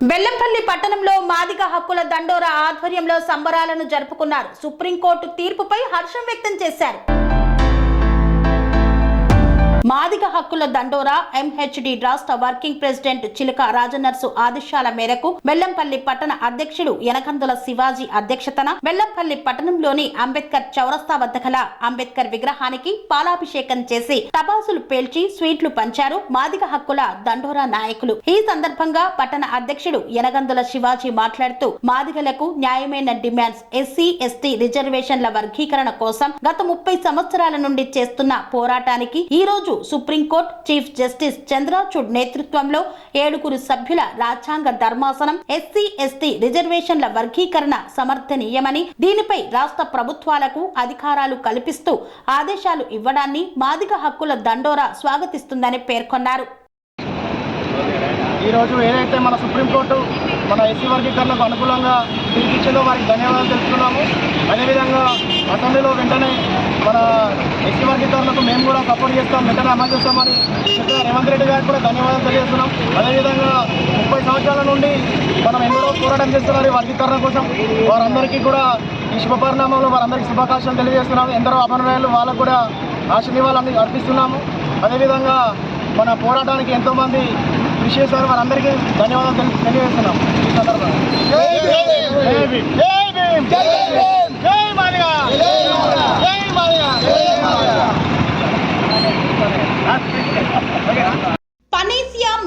బెల్లంపల్లి పట్టణంలో మాదిగ హక్కుల దండోరా ఆధ్వర్యంలో సంబరాలను జరుపుకున్నారు. సుప్రీంకోర్టు తీర్పుపై హర్షం వ్యక్తం చేశారు. మాదిక హక్కుల దండోరా ఎంహెచ్డి రాష్ట్ర వర్కింగ్ ప్రెసిడెంట్ చిలక రాజనర్సు ఆదేశాల మేరకు బెల్లంపల్లి పట్టణ అధ్యక్షుడు యనకందుల శివాజీ అధ్యక్షతన బెల్లంపల్లి పట్టణంలోని అంబేద్కర్ చౌరస్తా వద్ద గల అంబేద్కర్ విగ్రహానికి పాలాభిషేకం చేసి టపాసులు పేల్చి స్వీట్లు పంచారు మాదిక హక్కుల దండోరా నాయకులు. ఈ సందర్భంగా పట్టణ అధ్యక్షుడు యనగందుల శివాజీ మాట్లాడుతూ మాదిగలకు న్యాయమైన డిమాండ్స్ ఎస్సీ ఎస్టీ రిజర్వేషన్ల వర్గీకరణ కోసం గత ముప్పై సంవత్సరాల నుండి చేస్తున్న పోరాటానికి ఈ రోజు సుప్రీంకోర్టు చీఫ్ జస్టిస్ చంద్రచూడ్ నేతృత్వంలో ఏడుగురు సభ్యుల రాజ్యాంగ ధర్మాసనం ఎస్సీ ఎస్టీ రిజర్వేషన్ల వర్గీకరణ సమర్థనీయమని దీనిపై రాష్ట్ర ప్రభుత్వాలకు అధికారాలు కల్పిస్తూ ఆదేశాలు ఇవ్వడాన్ని మాదిగ హక్కుల దండోరా స్వాగతిస్తుందని పేర్కొన్నారు. ఈరోజు ఏదైతే మన సుప్రీంకోర్టు మన ఎస్సీ వర్గీకరణకు అనుకూలంగా తీర్పిచ్చిందో వారికి ధన్యవాదాలు తెలుపుతున్నాము. అదేవిధంగా అసెంబ్లీలో వెంటనే మన ఎస్సీ మేము కూడా సపోర్ట్ చేస్తాం. మెటర్ అమలు చేస్తామని చెప్పిన రేవంత్ రెడ్డి గారికి కూడా ధన్యవాదాలు తెలియజేస్తున్నాం. అదేవిధంగా ముప్పై సంవత్సరాల నుండి మనం ఎన్నో పోరాటం చేస్తున్నారు వర్గీకరణ కోసం. వారందరికీ కూడా ఈ శుభపరిణామంలో వారందరికీ శుభాకాంక్షలు తెలియజేస్తున్నాము ఎందరో అభినయాలు వాళ్ళకు కూడా ఆశీర్వాదాలు అర్పిస్తున్నాము. అదేవిధంగా మన పోరాటానికి ఎంతోమంది కృషి చేశారు. వారందరికీ ధన్యవాదాలు తెలియజేస్తున్నాం. ఈ సందర్భంగా.